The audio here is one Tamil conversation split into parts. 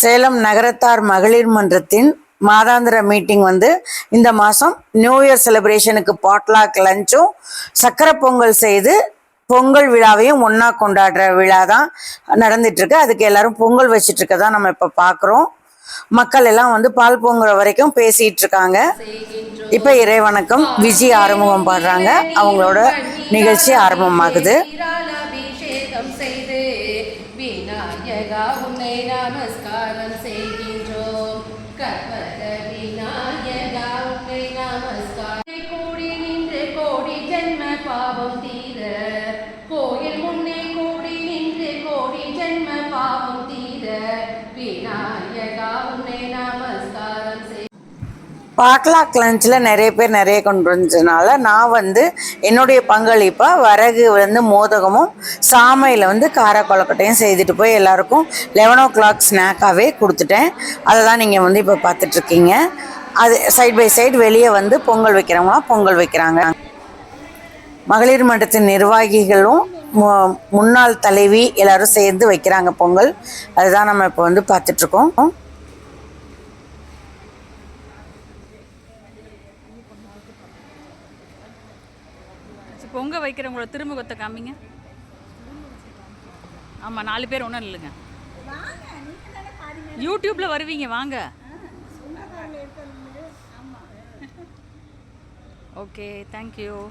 சேலம் நகரத்தார் மகளிர் மன்றத்தின் மாதாந்திர மீட்டிங் வந்து இந்த மாதம் நியூ இயர் செலிப்ரேஷனுக்கு பாட்லாக் லஞ்சும் சக்கரை பொங்கல் செய்து பொங்கல் விழாவையும் ஒன்றா கொண்டாடுற விழா தான் நடந்துட்டுருக்கு. அதுக்கு எல்லாரும் பொங்கல் வச்சிட்டு தான் நம்ம இப்போ பார்க்குறோம் மக்கள் எல்லாம் வந்து பால் பொங்குற வரைக்கும் பேசிட்டு இருக்காங்க. இப்போ இறைவணக்கம் விஜய் ஆரம்பம் பாடுறாங்க. அவங்களோட நிகழ்ச்சி ஆரம்பமாகுது. பாவம் தீர கோயில் முன்னே கூடி நின்று கோடி ஜென்ம பாவம் தீர விநாயகா உன்னை நமஸ்காரம் செய் லஞ்சில் நிறைய பேர் நிறைய கொண்டு வந்ததுனால நான் வந்து என்னுடைய பங்களிப்பாக வரகு வந்து மோதகமும் சாமையில் வந்து கார கொலக்கட்டையும் செய்துட்டு போய் எல்லாருக்கும் லெவன் ஓ கிளாக் ஸ்நாக்காகவே கொடுத்துட்டேன். அதை தான் நீங்கள் வந்து இப்போ பார்த்துட்ருக்கீங்க அது சைட் பை சைடு வெளியே வந்து பொங்கல் வைக்கிறவங்களாம் பொங்கல் வைக்கிறாங்க. மகளிர் மன்றத்தின் நிர்வாகிகளும் மு- முன்னாள் தலைவி எல்லாரும் சேர்ந்து வைக்கிறாங்க பொங்கல். அதுதான் நம்ம இப்போ வந்து பார்த்துட்ருக்கோம். பொங்க வைக்கிறவங்களோட திருமுகத்தை காமிங்க. ஆமாம் நாலு பேர் ஒன்றும் இல்லைங்க. யூடியூப்ல வருவீங்க வாங்க. ஓகே தேங்க்யூ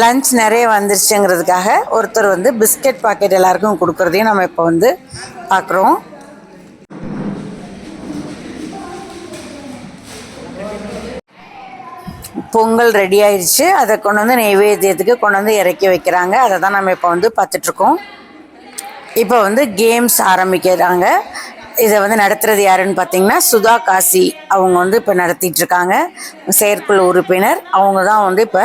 லஞ்ச் நிறைய வந்துருச்சுங்கிறதுக்காக ஒருத்தர் வந்து பிஸ்கட் பாக்கெட் எல்லாருக்கும் கொடுக்குறதையும் நம்ம இப்போ வந்து பார்க்குறோம் பொங்கல் ரெடி ஆயிடுச்சு அதை கொண்டு வந்து நெய்வேத்தியத்துக்கு கொண்டு வந்து இறக்கி வைக்கிறாங்க. அதை தான் நம்ம இப்போ வந்து பார்த்துட்ருக்கோம். இப்போ வந்து கேம்ஸ் ஆரம்பிக்கிறாங்க. இதை வந்து நடத்துறது யாருன்னு பார்த்தீங்கன்னா சுதா காசி அவங்க வந்து இப்போ நடத்திட்டு இருக்காங்க. செயற்குழு உறுப்பினர். அவங்க தான் வந்து இப்போ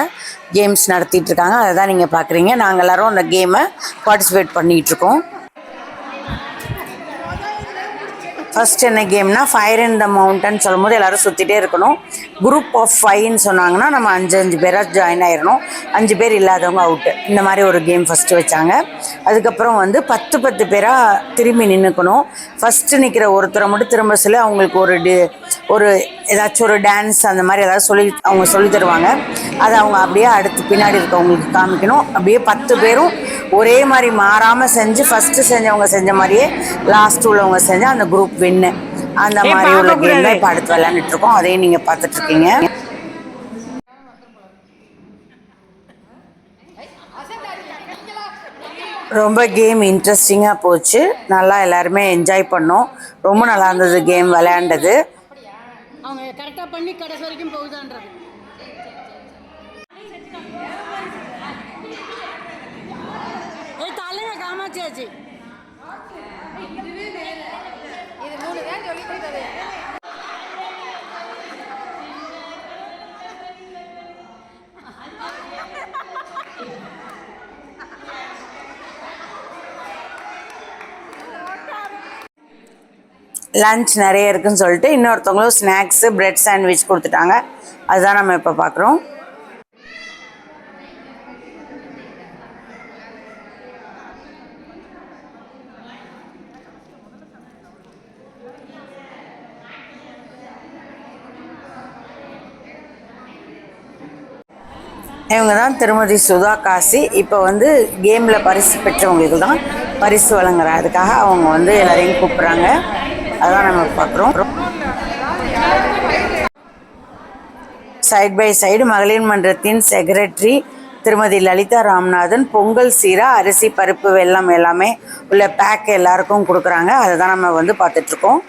கேம்ஸ் நடத்திட்டு இருக்காங்க அதை தான் நீங்கள் பார்க்குறீங்க நாங்கள் எல்லாரும் அந்த கேமை பார்ட்டிசிபேட் பண்ணிகிட்ருக்கோம் இருக்கோம் என்ன கேம்னா ஃபயர் இன் த மவுண்டன் சொல்லும்போது எல்லாரும் சுற்றிட்டே இருக்கணும். குரூப் ஆஃப் ஃபைவ்னு சொன்னாங்கன்னா நம்ம அஞ்சு அஞ்சு பேராக ஜாயின் ஆயிடணும் அஞ்சு பேர் இல்லாதவங்க அவுட்டு இந்த மாதிரி ஒரு கேம் ஃபஸ்ட்டு வச்சாங்க. அதுக்கப்புறம் வந்து பத்து பத்து பேராக திரும்பி நின்றுக்கணும் ஃபஸ்ட்டு நிற்கிற ஒருத்தரை மட்டும் திரும்ப சொல்லி அவங்களுக்கு ஒரு டி ஒரு ஏதாச்சும் ஒரு டான்ஸ் அந்த மாதிரி ஏதாவது சொல்லி அவங்க சொல்லி தருவாங்க. அதை அவங்க அப்படியே அடுத்து பின்னாடி இருக்கவங்களுக்கு காமிக்கணும். அப்படியே பத்து பேரும் ஒரே மாதிரி மாறாமல் செஞ்சு ஃபஸ்ட்டு செஞ்சவங்க செஞ்ச மாதிரியே லாஸ்ட் உள்ளவங்க செஞ்சால் அந்த குரூப் வின்னு அந்த மாதிரி உள்ள கேம் இப்போ அடுத்து விளையாண்டுட்டு இருக்கோம் அதையும் நீங்கள் பார்த்துட்டு இருக்கீங்க ரொம்ப கேம் இன்ட்ரெஸ்டிங்காக போச்சு. நல்லா எல்லாருமே என்ஜாய் பண்ணோம். ரொம்ப நல்லா இருந்தது கேம் விளையாண்டது. அவங்க கரெக்டாக பண்ணி கடைசி வரைக்கும் போகுதான்றது. தலைங்க லன்ச் நிறைய இருக்குன்னு சொல்லிட்டு இன்னொருத்தவங்களும் ஸ்நாக்ஸு பிரெட் சாண்ட்விச் கொடுத்துட்டாங்க. அதுதான் நம்ம இப்போ பார்க்குறோம் இவங்க தான் திருமதி சுதா காசி. இப்போ வந்து கேமில் பரிசு பெற்றவங்களுக்கு தான் பரிசு வழங்குற அதுக்காக அவங்க வந்து எல்லாரையும் கூப்பிட்றாங்க. அதான் நம்ம பார்க்குறோம் சைட் பை சைடு மகளிர் மன்றத்தின் செக்ரட்டரி திருமதி லலிதா ராம்நாதன் பொங்கல் சீரா அரிசி பருப்பு வெல்லம் எல்லாமே உள்ள பேக் எல்லாருக்கும் கொடுக்குறாங்க. அதை தான் நம்ம வந்து பார்த்துட்ருக்கோம்.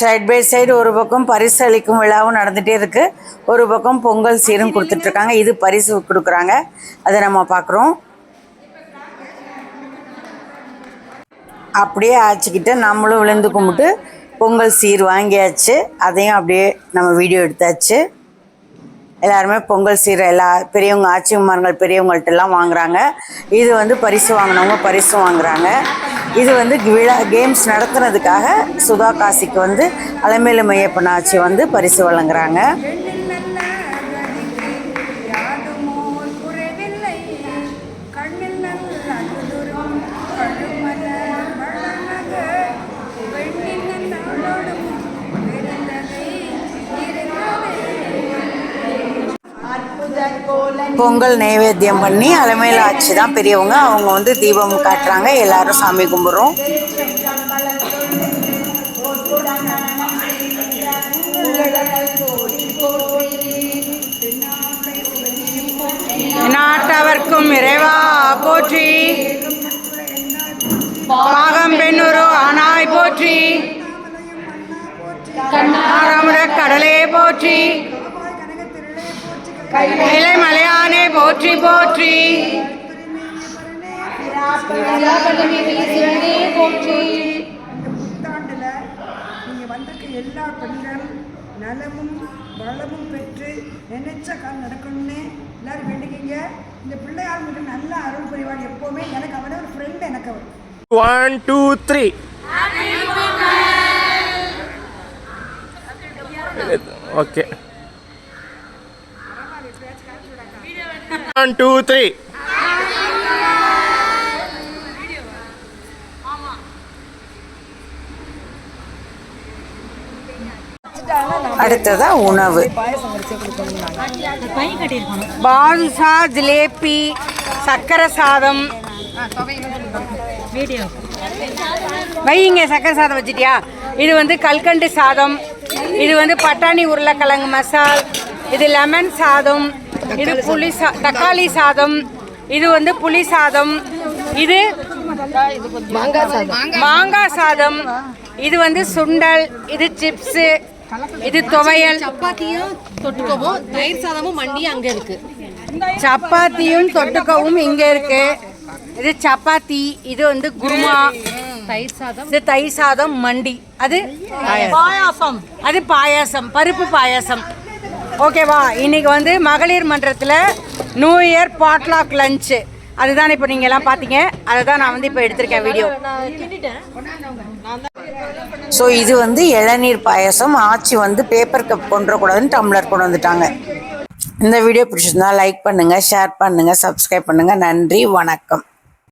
சைட் பை சைடு ஒரு பக்கம் பரிசு அளிக்கும் விழாவும் நடந்துகிட்டே இருக்குது ஒரு பக்கம் பொங்கல் சீரும் கொடுத்துட்ருக்காங்க. இது பரிசு கொடுக்குறாங்க. அதை நம்ம பார்க்குறோம். அப்படியே ஆச்சுக்கிட்டு நம்மளும் விழுந்து கும்பிட்டு பொங்கல் சீர் வாங்கியாச்சு. அதையும் அப்படியே நம்ம வீடியோ எடுத்தாச்சு. எல்லாருமே பொங்கல் சீரை எல்லா பெரியவங்க ஆச்சிமார்கள் பெரியவங்கள்ட்டெல்லாம் வாங்குறாங்க. இது வந்து பரிசு வாங்கினவங்க பரிசு வாங்குறாங்க. இது வந்து விழா கேம்ஸ் நடத்துனதுக்காக சுதா காசிக்கு வந்து அலமேலு மையப்பன் ஆட்சி வந்து பரிசு வழங்குறாங்க. பொங்கல் நைவேத்தியம் பண்ணி அலமேலு ஆச்சு தான் பெரியவங்க. அவங்க வந்து தீபம் காட்டுறாங்க. எல்லாரும் சாமி கும்பிட்றோம். நாட்டவர்க்கும் இறைவா போற்றி. பாகம் பெண்ணுரு ஆனாய் போற்றி. ஆரமுட கடலே போற்றி. இலை மலையானே போற்றி போற்றி. புத்தாண்டில் நீங்கள் வந்திருக்க எல்லா பெண்கள் நலமும் வளமும் பெற்று நினைச்ச கால் நடக்கணும்னு எல்லாரும் வேண்டிக்கிங்க. இந்த பிள்ளையார் மட்டும் நல்ல அருள் புரிவாள் எப்போவுமே. எனக்கு அவனே ஒரு ஃப்ரெண்ட் எனக்கு அவன் One, two, three. Okay. One, two, three. அடுத்ததா உணவு. பாதுஷா ஜிலேபி சக்கரை சாதம். வையுங்க சக்கரை சாதம் வச்சிட்டியா? இது வந்து கல்கண்டு சாதம். இது வந்து பட்டாணி உருளைக்கிழங்கு மசால். இது லெமன் சாதம். இது புளி சா தக்காளி சாதம். இது வந்து புளி சாதம். இது மாங்காய் சாதம். இது வந்து சுண்டல் இது சிப்ஸு இது துவையல். சப்பாத்தியும் தொட்டுக்கவும் தயிர் சாதமும் மண்டியும் அங்க இருக்கு. சப்பாத்தியும் தொட்டுக்கவும் இங்க இருக்கு. இது சப்பாத்தி இது வந்து குருமா. தயிர் சாதம். இது தயிர் சாதம் மண்டி. அது பாயாசம். அது பாயாசம் பருப்பு பாயாசம். ஓகேவா? இன்னைக்கு வந்து மகளிர் மன்றத்தில் நியூ இயர் பாட்லாக் லஞ்சு அதுதான் இப்போ நீங்கள் எல்லாம் பார்த்தீங்க அதை தான் நான் வந்து இப்போ எடுத்திருக்கேன் வீடியோ ஸோ இது வந்து இளநீர் பாயசம். ஆச்சி வந்து பேப்பர் கப் கொண்டு கூடாதுன்னு டம்ளர் கொண்டு வந்துட்டாங்க. இந்த வீடியோ பிடிச்சிருந்தா லைக் பண்ணுங்கள் ஷேர் பண்ணுங்கள் சப்ஸ்கிரைப் பண்ணுங்கள் நன்றி வணக்கம்.